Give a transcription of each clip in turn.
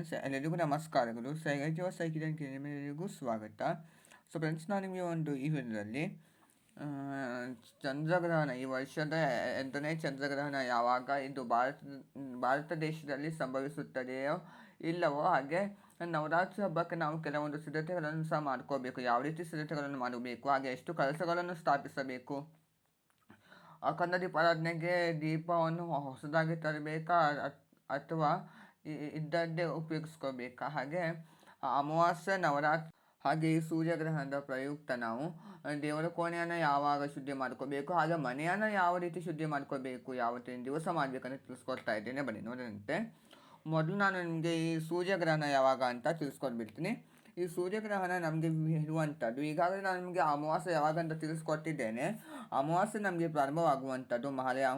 Friends ಎಲ್ಲರಿಗೂ ನಮಸ್ಕಾರಗಳು ಸೈಗೈಜವ ಸೈಕಿದನ್ಗೆ ನಿಮ್ಮೆಲ್ಲರಿಗೂ ಸ್ವಾಗತ. ಸೊ ಫ್ರೆಂಡ್ಸ್ ನಾನು ನಿಮಗೆ ಒಂದು ಈ ವಿಡಿಯೋದಲ್ಲಿ ಚಂದ್ರಗ್ರಹಣ, ಈ ವರ್ಷದ ಎಂಟನೇ ಚಂದ್ರಗ್ರಹಣ ಯಾವಾಗ ಇದು ಭಾರತ ಭಾರತ ದೇಶದಲ್ಲಿ ಸಂಭವಿಸುತ್ತದೆಯೋ ಇಲ್ಲವೋ ಹಾಗೆ ನವರಾತ್ರಿ ಹಬ್ಬಕ್ಕೆ ನಾವು ಕೆಲವೊಂದು ಸಿದ್ಧತೆಗಳನ್ನು ಸಹ ಮಾಡ್ಕೋಬೇಕು. ಯಾವ ರೀತಿ ಸಿದ್ಧತೆಗಳನ್ನು ಮಾಡಬೇಕು? ಹಾಗೆ ಎಷ್ಟು ಕಲಸಗಳನ್ನು ಸ್ಥಾಪಿಸಬೇಕು? ಆ ಕನ್ನ ದೀಪಾರಾಧನೆಗೆ ದೀಪವನ್ನು ಹೊಸದಾಗಿ ತರಬೇಕಾ? ಅಥವಾ ಇದ್ದದ್ದೇ ಉಪಯೋಗಿಸ್ಕೋಬೇಕು ಹಾಗೆ ಅಮಾವಾಸ್ಯೆ ನವರಾತ್ರಿ, ಹಾಗೆ ಈ ಸೂರ್ಯಗ್ರಹಣದ ಪ್ರಯುಕ್ತ ನಾವು ದೇವರ ಕೋಣೆಯನ್ನು ಯಾವಾಗ ಶುದ್ಧಿ ಮಾಡ್ಕೋಬೇಕು, ಹಾಗೆ ಮನೆಯನ್ನು ಯಾವ ರೀತಿ ಶುದ್ಧಿ ಮಾಡ್ಕೋಬೇಕು, ಯಾವತ್ತಿನ ದಿವಸ ಮಾಡಬೇಕಂತ ತಿಳಿಸ್ಕೊಡ್ತಾ ಇದ್ದೇನೆ. ಬನ್ನಿ ನೋಡಂತೆ ಮೊದಲು ನಾನು ನಿಮಗೆ ಈ ಸೂರ್ಯಗ್ರಹಣ ಯಾವಾಗ ಅಂತ ತಿಳಿಸ್ಕೊಡ್ಬಿಡ್ತೀನಿ. ಈ ಸೂರ್ಯಗ್ರಹಣ ನಮಗೆ ಇರುವಂಥದ್ದು, ಈಗಾಗಲೇ ನಾನು ನಿಮಗೆ ಅಮಾವಾಸ್ಯೆ ಯಾವಾಗ ಅಂತ ತಿಳಿಸ್ಕೊಟ್ಟಿದ್ದೇನೆ. ಅಮಾವಾಸ್ಯೆ ನಮಗೆ ಪ್ರಾರಂಭವಾಗುವಂಥದ್ದು ಮಹಾಲಯ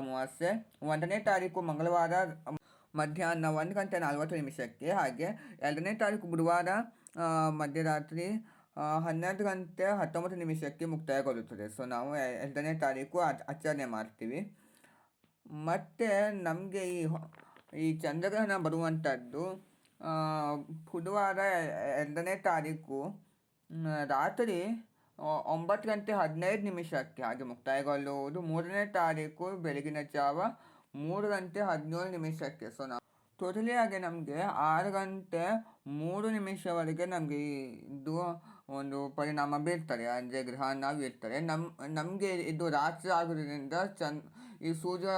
ಅಮಾವಾಸ್ಯೆ ಒಂದನೇ ತಾರೀಕು ಮಂಗಳವಾರ ಮಧ್ಯಾಹ್ನ ಒಂದು ಗಂಟೆ ನಲ್ವತ್ತು ನಿಮಿಷಕ್ಕೆ ಹಾಗೆ ಎರಡನೇ ತಾರೀಕು ಬುಧವಾರ ಮಧ್ಯರಾತ್ರಿ ಹನ್ನೆರಡು ಗಂಟೆ ಹತ್ತೊಂಬತ್ತು ನಿಮಿಷಕ್ಕೆ ಮುಕ್ತಾಯಗೊಳ್ಳುತ್ತದೆ. ಸೊ ನಾವು ಎರಡನೇ ತಾರೀಕು ಆಚ- ಆಚರಣೆ ಮಾಡ್ತೀವಿ. ಮತ್ತು ನಮಗೆ ಈ ಈ ಚಂದ್ರಗ್ರಹಣ ಬರುವಂಥದ್ದು ಬುಧವಾರ ಎರಡನೇ ತಾರೀಕು ರಾತ್ರಿ ಒಂಬತ್ತು ಗಂಟೆ ಹದಿನೈದು ನಿಮಿಷಕ್ಕೆ ಹಾಗೆ ಮುಕ್ತಾಯಗೊಳ್ಳುವುದು. ಮೂರನೇ ತಾರೀಕು ಬೆಳಗಿನ ಜಾವ ಮೂರು ಗಂಟೆ ಹದಿನೇಳು ನಿಮಿಷಕ್ಕೆ. ಸೊ ನಾವು ಟೋಟಲಿ ಆಗಿ ನಮಗೆ ಆರು ಗಂಟೆ ಮೂರು ನಿಮಿಷವರೆಗೆ ನಮಗೆ ಇದು ಒಂದು ಪರಿಣಾಮ ಬೀರ್ತಾರೆ ಅಂದರೆ ಗ್ರಹಣ ಬೀರ್ತಾರೆ ನಮ್ಮ ನಮಗೆ ಇದು ರಾತ್ರಿ ಆಗೋದ್ರಿಂದ ಚಂದ್ ಈ ಸೂರ್ಯ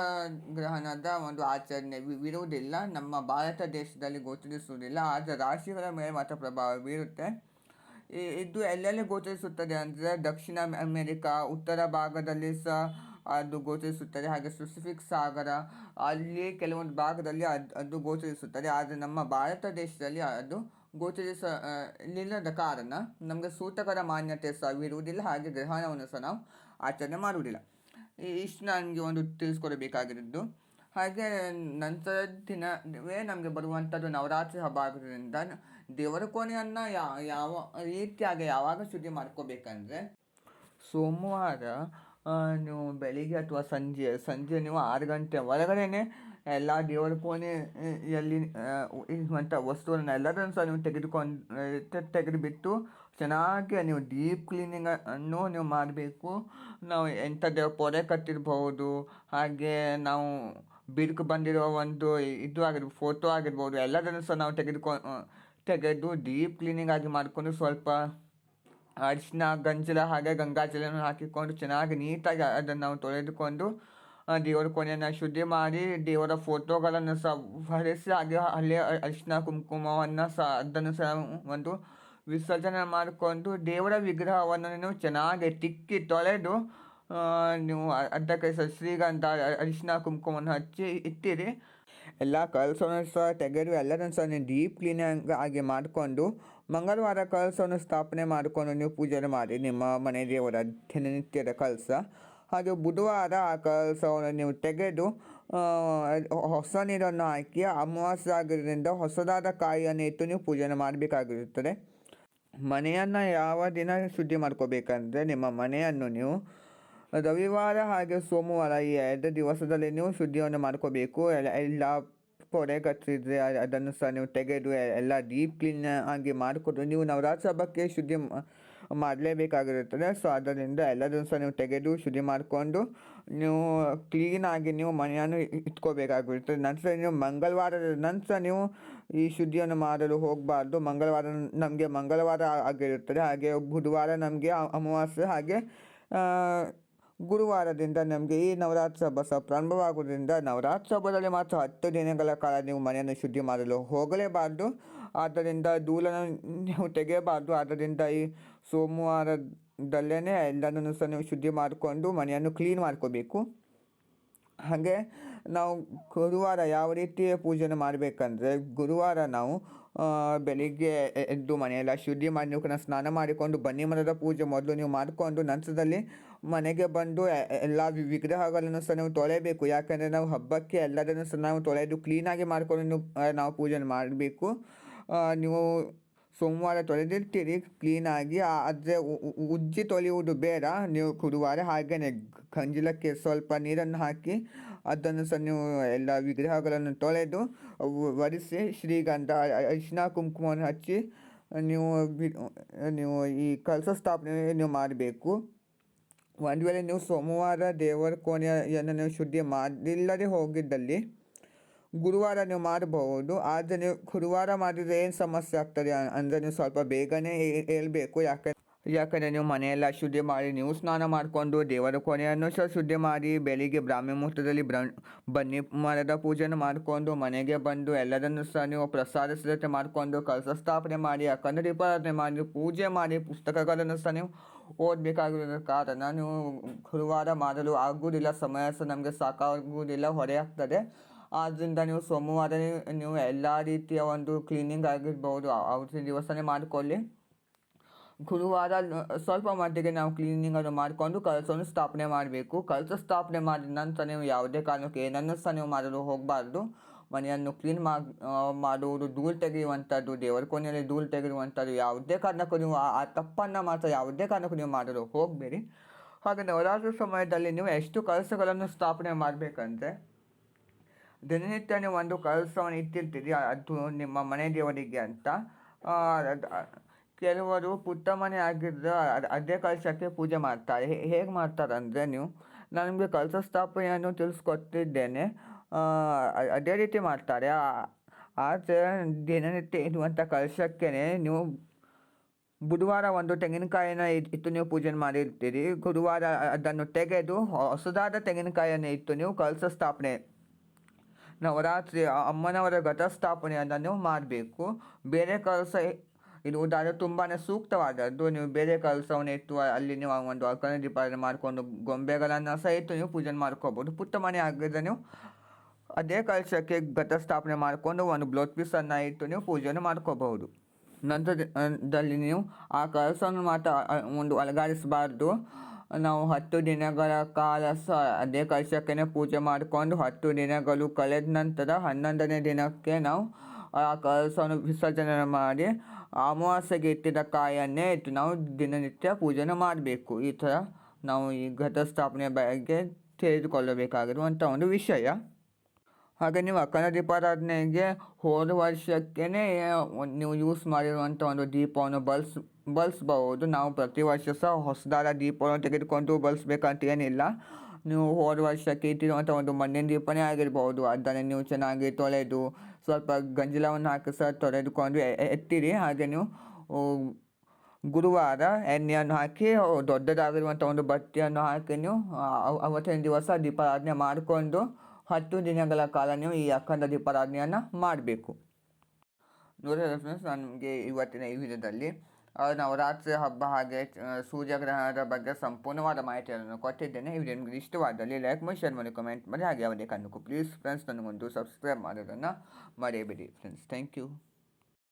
ಗ್ರಹಣದ ಒಂದು ಆಚರಣೆ ಬೀರುವುದಿಲ್ಲ ನಮ್ಮ ಭಾರತ ದೇಶದಲ್ಲಿ ಗೋಚರಿಸುವುದಿಲ್ಲ. ಆದರೆ ರಾಶಿಗಳ ಮೇಲೆ ಮಾತ್ರ ಪ್ರಭಾವ ಬೀರುತ್ತೆ. ಇದು ಎಲ್ಲೆಲ್ಲಿ ಗೋಚರಿಸುತ್ತದೆ ಅಂದರೆ ದಕ್ಷಿಣ ಅಮೆರಿಕ, ಉತ್ತರ ಭಾಗದಲ್ಲಿ ಸಹ ಅದು ಗೋಚರಿಸುತ್ತದೆ. ಹಾಗೆ ಸುಸಿಫಿಕ್ ಸಾಗರ, ಅಲ್ಲಿ ಕೆಲವೊಂದು ಭಾಗದಲ್ಲಿ ಅದು ಅದು ಗೋಚರಿಸುತ್ತದೆ. ಆದರೆ ನಮ್ಮ ಭಾರತ ದೇಶದಲ್ಲಿ ಅದು ಗೋಚರಿಸ ನಿಲ್ಲದ ಕಾರಣ ನಮಗೆ ಸೂತಕರ ಮಾನ್ಯತೆ ಸಹ ಇರುವುದಿಲ್ಲ. ಹಾಗೆ ಗ್ರಹಣವನ್ನು ಸಹ ನಾವು ಆಚರಣೆ ಮಾಡುವುದಿಲ್ಲ. ಇಷ್ಟು ನನಗೆ ಒಂದು ತಿಳಿಸ್ಕೊಡಬೇಕಾಗಿರೋದು ಹಾಗೆ ನಂತರ ದಿನವೇ ನಮಗೆ ಬರುವಂಥದ್ದು ನವರಾತ್ರಿ ಹಬ್ಬ ಆಗೋದ್ರಿಂದ ದೇವರ ಕೋಣೆಯನ್ನು ಯಾವ ಯಾವ ರೀತಿಯಾಗಿ ಯಾವಾಗ ಶುದ್ಧಿ ಮಾಡ್ಕೋಬೇಕಂದ್ರೆ ಸೋಮವಾರ ನೀವು ಬೆಳಿಗ್ಗೆ ಅಥವಾ ಸಂಜೆ ಸಂಜೆ ನೀವು ಆರು ಗಂಟೆ ಒಳಗಡೆನೆ ಎಲ್ಲ ದೇವರ ಕೋಣೆಯಲ್ಲಿ ಇರುವಂಥ ವಸ್ತುಗಳನ್ನ ಎಲ್ಲದನ್ನು ಸಹ ನೀವು ತೆಗೆದುಕೊಂಡು ತೆಗೆದುಬಿಟ್ಟು ಚೆನ್ನಾಗಿ ನೀವು ಡೀಪ್ ಕ್ಲೀನಿಂಗ್ ಅನ್ನು ನೀವು ಮಾಡಬೇಕು. ನಾವು ಎಂಥದ್ದು ಪೊರೆ ಕಟ್ಟಿರ್ಬೋದು ಹಾಗೆ ನಾವು ಬಿರುಕು ಬಂದಿರೋ ಒಂದು ಇದು ಆಗಿರ್ಬೋದು ಫೋಟೋ ಆಗಿರ್ಬೋದು, ಎಲ್ಲದನ್ನು ಸಹ ನಾವು ತೆಗೆದುಕೊ, ತೆಗೆದು ಡೀಪ್ ಕ್ಲೀನಿಂಗ್ ಆಗಿ ಮಾಡಿಕೊಂಡು ಸ್ವಲ್ಪ ಅರಿಶಿನ, ಗಂಜಲ ಹಾಗೆ ಗಂಗಾಜಲವನ್ನು ಹಾಕಿಕೊಂಡು ಚೆನ್ನಾಗಿ ನೀಟಾಗಿ ಅದನ್ನು ನಾವು ತೊಳೆದುಕೊಂಡು ದೇವರ ಕೊನೆಯನ್ನು ಶುದ್ಧಿ ಮಾಡಿ, ದೇವರ ಫೋಟೋಗಳನ್ನು ಸಹ ಹಾಗೆ ಅಲ್ಲೇ ಅರಿಶಿನ ಕುಂಕುಮವನ್ನು ಸಹ ಅದನ್ನು ಸಹ ಒಂದು ವಿಸರ್ಜನೆ ಮಾಡಿಕೊಂಡು ದೇವರ ವಿಗ್ರಹವನ್ನು ನೀವು ಚೆನ್ನಾಗಿ ತಿಕ್ಕಿ ತೊಳೆದು ನೀವು ಅದಕ್ಕೆ ಶ್ರೀಗಂಧ ಅರಿಶಿನ ಕುಂಕುಮವನ್ನು ಹಚ್ಚಿ ಇಟ್ಟಿರಿ. ಎಲ್ಲ ಕಲಸವನ್ನು ಸಹ ತೆಗೆದು ಎಲ್ಲದನ್ನು ಸಹ ನೀವು ಡೀಪ್ ಕ್ಲೀನಿಂಗ್ ಆಗಿ ಮಾಡಿಕೊಂಡು ಮಂಗಳವಾರ ಕಲಸವನ್ನು ಸ್ಥಾಪನೆ ಮಾಡಿಕೊಂಡು ನೀವು ಪೂಜೆ ಮಾಡಿ. ನಿಮ್ಮ ಮನೆ ದೇವರ ದಿನನಿತ್ಯದ ಕಲಸ ಹಾಗೆ ಬುಧವಾರ ಆ ಕಲಸವನ್ನು ನೀವು ತೆಗೆದು ಹೊಸ ನೀರನ್ನು ಹಾಕಿ ಅಮಾವಾಸ್ಯ ಆಗಿರೋದ್ರಿಂದ ಹೊಸದಾದ ಕಾಯಿಯನ್ನು ಇಟ್ಟು ನೀವು ಪೂಜೆ ಮಾಡಬೇಕಾಗಿರುತ್ತದೆ. ಮನೆಯನ್ನು ಯಾವ ದಿನ ಶುದ್ಧಿ ಮಾಡ್ಕೋಬೇಕಂದರೆ ನಿಮ್ಮ ಮನೆಯನ್ನು ನೀವು ರವಿವಾರ ಹಾಗೆ ಸೋಮವಾರ ಈ ಎರಡು ದಿವಸದಲ್ಲಿ ನೀವು ಶುದ್ಧಿಯನ್ನು ಮಾಡ್ಕೋಬೇಕು. ಎಲ್ಲ ಎಲ್ಲ ಪೊರೆ ಕಟ್ಟಿದ್ರೆ ಅದನ್ನು ಸಹ ನೀವು ತೆಗೆದು ಎಲ್ಲ ಡೀಪ್ ಕ್ಲೀನ್ ಆಗಿ ಮಾಡಿಕೊಟ್ಟು ನೀವು ನವರಾತ್ರಿ ಹಬ್ಬಕ್ಕೆ ಶುದ್ಧಿ ಮಾಡಲೇಬೇಕಾಗಿರುತ್ತದೆ. ಸೊ, ಅದರಿಂದ ಎಲ್ಲದನ್ನು ಸಹ ನೀವು ತೆಗೆದು ಶುದ್ಧಿ ಮಾಡಿಕೊಂಡು ನೀವು ಕ್ಲೀನಾಗಿ ನೀವು ಮನೆಯನ್ನು ಇಟ್ಕೋಬೇಕಾಗಿರುತ್ತದೆ. ನಂತರ ನೀವು ಮಂಗಳವಾರದ ನಂತರ ನೀವು ಈ ಶುದ್ಧಿಯನ್ನು ಮಾಡಲು ಹೋಗಬಾರ್ದು. ಮಂಗಳವಾರ ನಮಗೆ ಮಂಗಳವಾರ ಆಗಿರುತ್ತದೆ. ಹಾಗೆ ಬುಧವಾರ ನಮಗೆ ಅಮಾವಾಸ್ಯೆ ಹಾಗೆ ಗುರುವಾರದಿಂದ ನಮಗೆ ಈ ನವರಾತ್ರಿ ಹಬ್ಬ ಪ್ರಾರಂಭವಾಗುವುದರಿಂದ ನವರಾತ್ರಿ ಹಬ್ಬದಲ್ಲಿ ಮಾತ್ರ ಹತ್ತು ದಿನಗಳ ಕಾಲ ನೀವು ಮನೆಯನ್ನು ಶುದ್ಧಿ ಮಾಡಲು ಹೋಗಲೇಬಾರ್ದು. ಆದ್ದರಿಂದ ಧೂಳನ್ನು ನೀವು ತೆಗೆಯಬಾರ್ದು. ಆದ್ದರಿಂದ ಈ ಸೋಮವಾರದಲ್ಲೇ ಎಲ್ಲನೂ ಸಹ ನೀವು ಶುದ್ಧಿ ಮಾಡಿಕೊಂಡು ಮನೆಯನ್ನು ಕ್ಲೀನ್ ಮಾಡ್ಕೋಬೇಕು. ಹಾಗೆ ನಾವು ಗುರುವಾರ ಯಾವ ರೀತಿ ಪೂಜೆಯನ್ನು ಮಾಡಬೇಕಂದ್ರೆ ಗುರುವಾರ ನಾವು ಬೆಳಿಗ್ಗೆ ಎದ್ದು ಮನೆಯೆಲ್ಲ ಶುದ್ಧಿ ಮಾಡಿ ನೀವು ಸ್ನಾನ ಮಾಡಿಕೊಂಡು ಬನ್ನಿ ಮರದ ಪೂಜೆ ಮೊದಲು ನೀವು ಮಾಡಿಕೊಂಡು ನಂತರದಲ್ಲಿ ಮನೆಗೆ ಬಂದು ಎಲ್ಲ ವಿಗ್ರಹಗಳನ್ನು ಸಹ ನೀವು ತೊಳೆಯಬೇಕು. ಯಾಕಂದರೆ ನಾವು ಹಬ್ಬಕ್ಕೆ ಎಲ್ಲದನ್ನು ಸಹ ನಾವು ತೊಳೆದು ಕ್ಲೀನಾಗಿ ಮಾಡಿಕೊಂಡು ನಾವು ಪೂಜೆ ಮಾಡಬೇಕು. ನೀವು ಸೋಮವಾರ ತೊಳೆದಿರ್ತೀರಿ ಕ್ಲೀನಾಗಿ ಆದರೆ ಉಜ್ಜಿ ತೊಳೆಯುವುದು ಬೇಡ. ನೀವು ಗುರುವಾರ ಹಾಗೆಯೇ ಗಂಜಲಕ್ಕೆ ಸ್ವಲ್ಪ ನೀರನ್ನು ಹಾಕಿ ಅದನ್ನು ಸಹ ನೀವು ಎಲ್ಲ ವಿಗ್ರಹಗಳನ್ನು ತೊಳೆದು ಒರೆಸಿ ಶ್ರೀಗಂಧ ಅರಿಶಿನ ಕುಂಕುಮವನ್ನು ಹಚ್ಚಿ ನೀವು ನೀವು ಈ ಕಲಶ ಸ್ಥಾಪನೆ ನೀವು ಮಾಡಬೇಕು. ಒಂದು ವೇಳೆ ನೀವು ಸೋಮವಾರ ದೇವರ ಕೋಣೆಯನ್ನು ನೀವು ಶುದ್ಧಿ ಮಾಡಿಲ್ಲದೆ ಹೋಗಿದ್ದಲ್ಲಿ ಗುರುವಾರ ನೀವು ಮಾಡಬಹುದು, ಆದರೆ ನೀವು ಗುರುವಾರ ಮಾಡಿದರೆ ಏನು ಸಮಸ್ಯೆ ಆಗ್ತದೆ ಅಂದರೆ ನೀವು ಸ್ವಲ್ಪ ಬೇಗನೆ ಹೇಳ್ಬೇಕು. ಯಾಕೆ ಯಾಕಂದರೆ ನೀವು ಮನೆಯೆಲ್ಲ ಶುದ್ಧಿ ಮಾಡಿ, ನೀವು ಸ್ನಾನ ಮಾಡಿಕೊಂಡು ದೇವರ ಕೊನೆಯನ್ನು ಸಹ ಶುದ್ಧಿ ಮಾಡಿ, ಬೆಳಿಗ್ಗೆ ಬ್ರಾಹ್ಮಿ ಮುಹೂರ್ತದಲ್ಲಿ ಬ್ರ ಬನ್ನಿ ಮರದ ಪೂಜೆಯನ್ನು ಮಾಡಿಕೊಂಡು, ಮನೆಗೆ ಬಂದು ಎಲ್ಲದನ್ನು ಸಹ ನೀವು ಪ್ರಸಾದ ಸಿದ್ಧತೆ ಮಾಡಿಕೊಂಡು ಕಲಶ ಸ್ಥಾಪನೆ ಮಾಡಿ, ಅಖಂಡ ದೀಪಾರಾಧನೆ ಮಾಡಿ, ಪೂಜೆ ಮಾಡಿ, ಪುಸ್ತಕಗಳನ್ನು ಸಹ ನೀವು ಓದಬೇಕಾಗಿರೋ ಕಾರಣ ನೀವು ಗುರುವಾರ ಮಾಡಲು ಆಗುವುದಿಲ್ಲ, ಸಮಯ ಸಹ ನಮಗೆ ಸಾಕಾಗುವುದಿಲ್ಲ, ಹೊರೆ ಆಗ್ತದೆ. ಆದ್ದರಿಂದ ನೀವು ಸೋಮವಾರ ನೀವು ಎಲ್ಲ ರೀತಿಯ ಒಂದು ಕ್ಲೀನಿಂಗ್ ಆಗಿರ್ಬೋದು. ಅವತ್ತಿನ ದಿವಸನೇ ಮಾಡಿಕೊಳ್ಳಿ. ಗುರುವಾರ ಸ್ವಲ್ಪ ಮಟ್ಟಿಗೆ ನಾವು ಕ್ಲೀನಿಂಗನ್ನು ಮಾಡಿಕೊಂಡು ಕಲಸವನ್ನು ಸ್ಥಾಪನೆ ಮಾಡಬೇಕು. ಕಲಸ ಸ್ಥಾಪನೆ ಮಾಡಿದ ನಂತರ ನೀವು ಯಾವುದೇ ಕಾರಣಕ್ಕೆ ಏನನ್ನು ಸಹ ನೀವು ಮಾಡಲು ಹೋಗಬಾರ್ದು. ಮನೆಯನ್ನು ಕ್ಲೀನ್ ಮಾಡಿ ಮಾಡುವುದು ಧೂಳು ತೆಗೆಯುವಂಥದ್ದು, ದೇವರ ಕೊನೆಯಲ್ಲಿ ಧೂಳು ತೆಗೆಯುವಂಥದ್ದು, ಯಾವುದೇ ಕಾರಣಕ್ಕೂ ನೀವು ಆ ತಪ್ಪನ್ನು ಮಾತ್ರ ಯಾವುದೇ ಕಾರಣಕ್ಕೂ ನೀವು ಮಾಡಲು ಹೋಗಬೇಡಿ. ಹಾಗೆ ನವರಾತ್ರಿ ಸಮಯದಲ್ಲಿ ನೀವು ಎಷ್ಟು ಕಲಸಗಳನ್ನು ಸ್ಥಾಪನೆ ಮಾಡಬೇಕಂದ್ರೆ ದಿನನಿತ್ಯ ನೀವು ಒಂದು ಕೆಲಸವನ್ನು ಇಟ್ಟಿರ್ತೀರಿ, ಅದು ನಿಮ್ಮ ಮನೆ ದೇವರಿಗೆ ಅಂತ. ಕೆಲವರು ಪುಟ್ಟ ಮನೆ ಆಗಿದ್ರೆ ಅದೇ ಕಲಶಕ್ಕೆ ಪೂಜೆ ಮಾಡ್ತಾರೆ. ಹೇಗೆ ಮಾಡ್ತಾರೆ ಅಂದರೆ ನೀವು, ನನಗೆ ಕಲಶ ಸ್ಥಾಪನೆಯನ್ನು ತಿಳಿಸ್ಕೊಟ್ಟಿದ್ದೇನೆ. ಅದೇ ರೀತಿ ಮಾಡ್ತಾರೆ. ಆದರೆ ದಿನನಿತ್ಯ ಇರುವಂಥ ಕಲಶಕ್ಕೆ ನೀವು ಬುಧವಾರ ಒಂದು ತೆಂಗಿನಕಾಯಿನ ಇಟ್ಟು ನೀವು ಪೂಜೆ ಮಾಡಿರ್ತೀರಿ. ಗುರುವಾರ ಅದನ್ನು ತೆಗೆದು ಹೊಸದಾದ ತೆಂಗಿನಕಾಯಿಯನ್ನು ಇಟ್ಟು ನೀವು ಕಲಶ ಸ್ಥಾಪನೆ ನವರಾತ್ರಿ ಅಮ್ಮನವರ ಘಟಸ್ಥಾಪನೆಯನ್ನು ಮಾಡಬೇಕು. ಬೇರೆ ಕೆಲಸ ಇರುವುದಾದರೆ ತುಂಬಾ ಸೂಕ್ತವಾದದ್ದು. ನೀವು ಬೇರೆ ಕೆಲಸವನ್ನು ಇಟ್ಟು ಅಲ್ಲಿ ನೀವು ಒಂದು ಅರ್ಕನ ದೀಪಾವಳಿ ಮಾಡಿಕೊಂಡು ಗೊಂಬೆಗಳನ್ನು ಸಹ ಇಟ್ಟು ನೀವು ಪೂಜೆ ಮಾಡ್ಕೋಬೋದು. ಪುಟ್ಟ ಮನೆ ಆಗಿದ್ರೆ ನೀವು ಅದೇ ಕಲಶಕ್ಕೆ ಘಟಸ್ಥಾಪನೆ ಮಾಡಿಕೊಂಡು ಒಂದು ಬ್ಲೌಸ್ ಪೀಸನ್ನು ಇಟ್ಟು ನೀವು ಪೂಜೆಯನ್ನು ಮಾಡ್ಕೋಬಹುದು. ನಂತರದಲ್ಲಿ ನೀವು ಆ ಕಲಸವನ್ನು ಮಾತ್ರ ಒಂದು ಅಲಂಕರಿಸಬಾರ್ದು. ನಾವು ಹತ್ತು ದಿನಗಳ ಕಾಲ ಸಹ ಅದೇ ಕಲಶಕ್ಕೆ ಪೂಜೆ ಮಾಡಿಕೊಂಡು ಹತ್ತು ದಿನಗಳು ಕಳೆದ ನಂತರ ಹನ್ನೊಂದನೇ ದಿನಕ್ಕೆ ನಾವು ಆ ಕಲಸವನ್ನು ವಿಸರ್ಜನೆ ಮಾಡಿ ಅಮಾವಾಸ್ಯೆಗೆ ಇಟ್ಟಿದ್ದ ಕಾಯನ್ನೇ ಇಟ್ಟು ನಾವು ದಿನನಿತ್ಯ ಪೂಜೆನ ಮಾಡಬೇಕು. ಈ ಥರ ನಾವು ಈ ಘಟಸ್ಥಾಪನೆಯ ಬಗ್ಗೆ ತಿಳಿದುಕೊಳ್ಳಬೇಕಾಗಿರುವಂಥ ಒಂದು ವಿಷಯ. ಹಾಗೆ ನೀವು ಅಖಂಡ ದೀಪಾರಾಧನೆಗೆ ಹೋದ ವರ್ಷಕ್ಕೇ ನೀವು ಯೂಸ್ ಮಾಡಿರುವಂಥ ಒಂದು ದೀಪವನ್ನು ಬಳಸ್, ಬಳಸ್ಬಹುದು. ನಾವು ಪ್ರತಿ ವರ್ಷ ಸಹ ಹೊಸದಾದ ದೀಪವನ್ನು ತೆಗೆದುಕೊಂಡು ಬಳಸ್ಬೇಕಂತ ಏನಿಲ್ಲ. ನೀವು ಹೋದ ವರ್ಷಕ್ಕೆ ಇಟ್ಟಿರುವಂಥ ಒಂದು ಮಣ್ಣಿನ ದೀಪನೇ ಆಗಿರ್ಬೋದು ಅದನ್ನು ನೀವು ಚೆನ್ನಾಗಿ ತೊಳೆದು, ಸ್ವಲ್ಪ ಗಂಜಲವನ್ನು ಹಾಕಿ ಸಹ ತೊಳೆದುಕೊಂಡು ಎತ್ತಿರಿ. ಹಾಗೆ ನೀವು ಗುರುವಾರ ಎಣ್ಣೆಯನ್ನು ಹಾಕಿ ದೊಡ್ಡದಾಗಿರುವಂಥ ಒಂದು ಬಟ್ಟೆಯನ್ನು ಹಾಕಿ ನೀವು ಅವತ್ತಿನ ದಿವಸ ದೀಪಾರಾಧನೆ ಮಾಡಿಕೊಂಡು ಹತ್ತು ದಿನಗಳ ಕಾಲ ನೀವು ಈ ಅಖಂಡ ದೀಪಾರಾಧನೆಯನ್ನು ಮಾಡಬೇಕು. ನೋಡಿ ಫ್ರೆಂಡ್ಸ್ ನನಗೆ ಇವತ್ತಿನ ಈ ವಿಡಿಯೋದಲ್ಲಿ ಆ, ನವರಾತ್ರಿ ಹಬ್ಬ ಹಾಗೆ ಸೂರ್ಯಗ್ರಹಣದ ಬಗ್ಗೆ ಸಂಪೂರ್ಣವಾದ ಮಾಹಿತಿಯನ್ನು ಕೊಟ್ಟಿದ್ದೇನೆ. ಇವರು ನಿಮಗೆ ಇಷ್ಟವಾದಲ್ಲಿ ಲೈಕ್ ಮಾಡಿ ಶೇರ್ ಮಾಡಿ ಕಮೆಂಟ್ ಮಾಡಿ ಹಾಗೆ ಯಾವುದೇ ಕಾರಣಕ್ಕೂ ಪ್ಲೀಸ್ ಫ್ರೆಂಡ್ಸ್ ನನಗೊಂದು ಸಬ್ಸ್ಕ್ರೈಬ್ ಮಾಡೋದನ್ನು ಮರೆಯಬೇಡಿ. Friends thank you